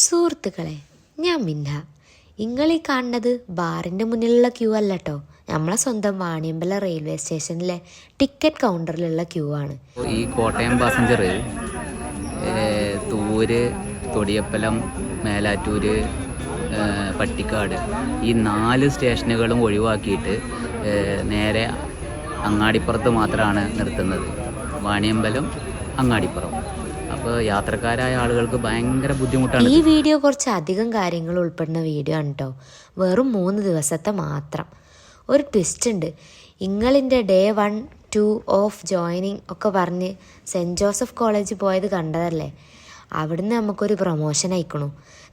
സുഹൃത്തുക്കളെ ഞാൻ മിന്ന. ഇങ്ങളീ കാണുന്നത് ബാറിന്റെ മുന്നിലുള്ള ക്യൂ അല്ല കേട്ടോ നമ്മളെ സ്വന്തം വാണിയമ്പല റെയിൽവേ സ്റ്റേഷനിലെ ടിക്കറ്റ് കൗണ്ടറിലുള്ള ക്യൂ ആണ്. ഈ കോട്ടയം പാസഞ്ചർ തൂര് തൊടിയപ്പലം മേലാറ്റൂര് പട്ടിക്കാട് ഈ നാല് സ്റ്റേഷനുകളും ഒഴിവാക്കിയിട്ട് നേരെ അങ്ങാടിപ്പുറത്ത് മാത്രമാണ് നിർത്തുന്നത്. വാണിയമ്പലം അങ്ങാടിപ്പുറം. അപ്പോൾ യാത്രക്കാരായ ആളുകൾക്ക് ഭയങ്കര ബുദ്ധിമുട്ടാണ്. ഈ വീഡിയോ കുറച്ച് അധികം കാര്യങ്ങൾ ഉൾപ്പെടുന്ന വീഡിയോ ആണ് കേട്ടോ വെറും മൂന്ന് ദിവസത്തെ മാത്രം. ഒരു ട്വിസ്റ്റ് ഉണ്ട്. ഇങ്ങളിന്റെ day one two of joining ഒക്കെ പറഞ്ഞ് സെന്റ് ജോസഫ് കോളേജ് പോയത് കണ്ടതല്ലേ? അവിടുന്ന് നമുക്കൊരു പ്രൊമോഷൻ അയക്കണു.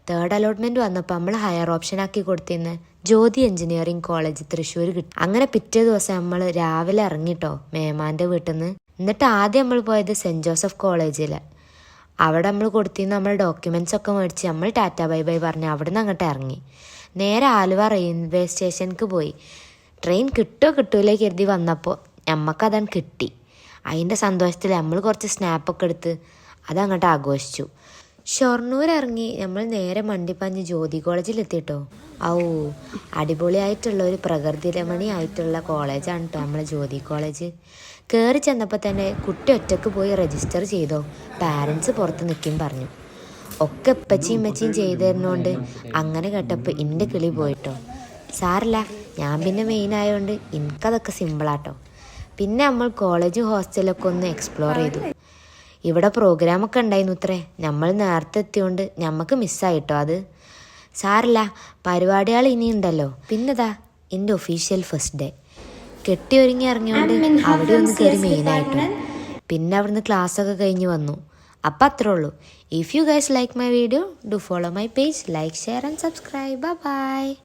തേർഡ് അലോട്ട്മെന്റ് വന്നപ്പോൾ നമ്മൾ ഹയർ ഓപ്ഷൻ ആക്കി കൊടുത്തിരുന്ന ജ്യോതി എഞ്ചിനീയറിംഗ് കോളേജ് തൃശ്ശൂർ കിട്ടി. അങ്ങനെ പിറ്റേ ദിവസം നമ്മൾ രാവിലെ ഇറങ്ങിട്ടോ മേമാന്റെ വീട്ടിൽ നിന്ന് എന്നിട്ട് ആദ്യം നമ്മൾ പോയത് സെന്റ് ജോസഫ് കോളേജിൽ അവിടെ നമ്മൾ കൊടുത്തിരുന്ന നമ്മൾ ഡോക്യുമെന്റ്സ് ഒക്കെ മേടിച്ച് നമ്മൾ ടാറ്റ ബൈ ബൈ പറഞ്ഞ് അവിടെ നിന്ന് അങ്ങോട്ട് ഇറങ്ങി. നേരെ ആലുവ റെയിൽവേ സ്റ്റേഷനിലേക്ക് പോയി. ട്രെയിൻ കിട്ടുമോ കിട്ടൂലേ കരുതി വന്നപ്പോൾ നമ്മക്കതാണ് കിട്ടി. അതിന്റെ സന്തോഷത്തിൽ നമ്മൾ കുറച്ച് സ്നാപ്പൊക്കെ എടുത്ത് അതങ്ങോട്ട് ആഘോഷിച്ചു. ഷൊർണൂർ ഇറങ്ങി. നമ്മൾ നേരെ മണ്ടിപ്പാഞ്ഞ് ജ്യോതി കോളേജിലെത്തിട്ടോ ഔ അടിപൊളിയായിട്ടുള്ള ഒരു പ്രകൃതി രമണീയായിട്ടുള്ള കോളേജാണ് കേട്ടോ നമ്മളെ ജ്യോതി കോളേജ്. കയറി ചെന്നപ്പോൾ തന്നെ കുട്ടി ഒറ്റയ്ക്ക് പോയി രജിസ്റ്റർ ചെയ്തോ? പാരൻസ് പുറത്ത് നിൽക്കും പറഞ്ഞു. ഒക്കെ ഇപ്പച്ചിയും ഇമ്മച്ചിയും ചെയ്തു തരുന്നോണ്ട് അങ്ങനെ കേട്ടപ്പോൾ എന്റെ കിളി പോയിട്ടോ. സാറില്ല ഞാൻ പിന്നെ മെയിൻ ആയതുകൊണ്ട് എനിക്കതൊക്കെ സിമ്പിളാട്ടോ പിന്നെ നമ്മൾ കോളേജ് ഹോസ്റ്റലൊക്കെ ഒന്ന് എക്സ്പ്ലോർ ചെയ്തു. ഇവിടെ പ്രോഗ്രാമൊക്കെ ഉണ്ടായിരുന്നു ഇത്രേ. നമ്മൾ നേരത്തെ എത്തിയോണ്ട് ഞമ്മക്ക് മിസ്സായിട്ടോ അത്. സാറില്ല പരിപാടികൾ ഇനിയുണ്ടല്ലോ. പിന്നെതാ എന്റെ ഒഫീഷ്യൽ ഫസ്റ്റ് ഡേ കെട്ടി ഒരുങ്ങി ഇറങ്ങിയോണ്ട് അവിടെ ഒന്ന് കയറി മെയിനായിട്ടു പിന്നെ അവിടുന്ന് ക്ലാസ്സൊക്കെ കഴിഞ്ഞ് വന്നു. അപ്പം അത്രേ ഉള്ളൂ. If you guys like my video do follow my page like share and subscribe bye